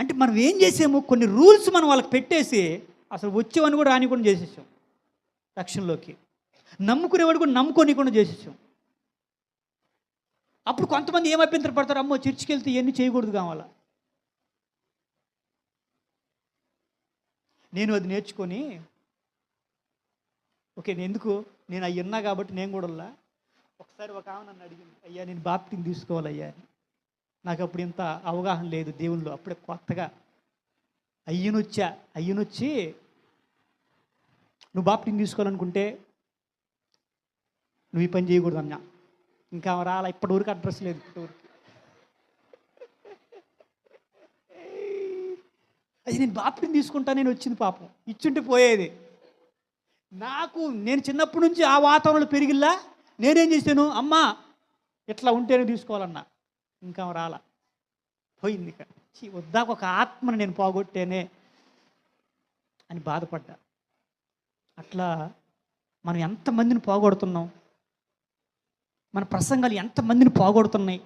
అంటే మనం ఏం చేసాము? కొన్ని రూల్స్ మనం వాళ్ళకి పెట్టేసి అసలు వచ్చేవని కూడా రానికుండా చేసేసాం. రక్షణలోకి. నమ్ముకునేవాడు కూడా నమ్ముకోనికుండా చేసేసాం. అప్పుడు కొంతమంది ఏం అభ్యంతర పడతారు అమ్మో చర్చికి వెళ్తే ఇవన్నీ చేయకూడదు కావాలా? నేను అది నేర్చుకొని ఓకే నేను ఎందుకు? నేను అవి ఉన్నా కాబట్టి నేను కూడా ఒకసారి ఒక ఆమె నన్ను అడిగింది అయ్యా నేను బాప్టింగ్ తీసుకోవాలయ్యా అని. నాకు అప్పుడు ఇంత అవగాహన లేదు దేవుళ్ళు అప్పుడే కొత్తగా అయ్యనొచ్చా అయ్యనొచ్చి నువ్వు బాప్టింగ్ తీసుకోవాలనుకుంటే నువ్వు ఈ పని చేయకూడదు అన్నా. ఇంకా రాలా ఇప్పటివరకు అడ్రస్ లేదు ఇప్పటివరకు అది నేను బాప్టిని తీసుకుంటా నేను వచ్చింది పాపం. ఇచ్చుంటే పోయేది. నాకు నేను చిన్నప్పటి నుంచి ఆ వాతావరణంలో పెరిగిల్లా నేనేం చేశాను? అమ్మా ఇట్లా ఉంటేనే తీసుకోవాలన్నా. ఇంకా ఆమె రాలా. పోయింది ఇక చీ వద్దాక ఒక ఆత్మను నేను పోగొట్టేనే అని బాధపడ్డా. అట్లా మనం ఎంతమందిని పోగొడుతున్నాం? మన ప్రసంగాలు ఎంతమందిని పోగొడుతున్నాయి?